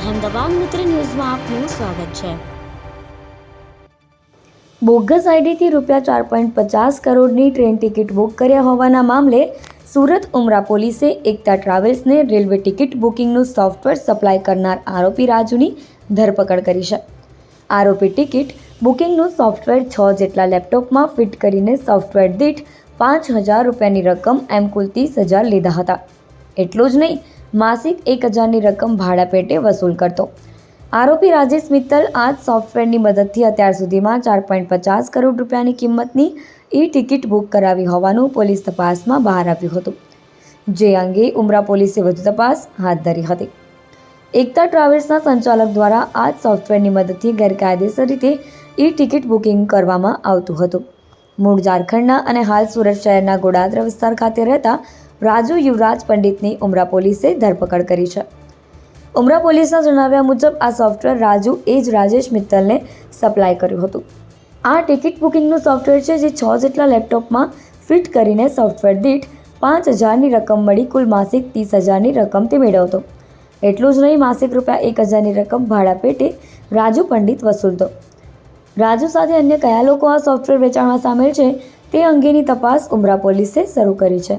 અહેમદાબાદ મિત્ર ન્યૂઝમાં આપનું સ્વાગત છે. બોગસ આઈડીથી રૂપિયા ચાર પોઈન્ટ પચાસ કરોડની ટ્રેન ટિકિટ બુક કર્યા હોવાના મામલે સુરત ઉમરા પોલીસે એકતા ટ્રાવેલ્સને રેલવે ટિકિટ બુકિંગનું સોફ્ટવેર સપ્લાય કરનાર આરોપી રાજુની ધરપકડ કરી છે. આરોપી ટિકિટ બુકિંગનું સોફ્ટવેર છ જેટલા લેપટોપમાં ફિટ કરીને સોફ્ટવેર દીઠ પાંચ હજાર રૂપિયાની રકમ એમ કુલ ત્રીસ હજાર લીધા હતા. એટલું જ નહીં માસિક એક હજારની રકમ ભાડા પેટે વસૂલ કરતો. આરોપી રાજેશ મિત્તલ આ જ સોફ્ટવેરની મદદથી અત્યાર સુધીમાં ચાર પોઈન્ટ પચાસ કરોડ રૂપિયાની કિંમતની ઈ ટિકિટ બુક કરાવી હોવાનું પોલીસ તપાસમાં બહાર આવ્યું હતું. જે અંગે ઉમરા પોલીસે વધુ તપાસ હાથ ધરી હતી. એકતા ટ્રાવેલ્સના સંચાલક દ્વારા આ જ સોફ્ટવેરની મદદથી ગેરકાયદેસર રીતે ઈ ટિકિટ બુકિંગ કરવામાં આવતું હતું. મૂળ ઝારખંડના અને હાલ સુરત શહેરના ગોડાદરા વિસ્તાર ખાતે રહેતા રાજુ યુવરાજ પંડિતની ઉમરા પોલીસે ધરપકડ કરી છે. ઉમરા પોલીસના જણાવ્યા મુજબ આ સોફ્ટવેર રાજુ એ જ રાજેશ મિત્તલને સપ્લાય કર્યું હતું. આ ટિકિટ બુકિંગનું સોફ્ટવેર છે જે છ જેટલા લેપટોપમાં ફિટ કરીને સોફ્ટવેર દીઠ પાંચ હજારની રકમ મળી કુલ માસિક ત્રીસ હજારની રકમ તે મેળવતો. એટલું જ નહીં, માસિક રૂપિયા એક હજારની રકમ ભાડા પેટે રાજુ પંડિત વસૂલતો. રાજુ સાથે અન્ય કયા લોકો આ સોફ્ટવેર વેચાણમાં સામેલ છે તે અંગેની તપાસ ઉમરા પોલીસે શરૂ કરી છે.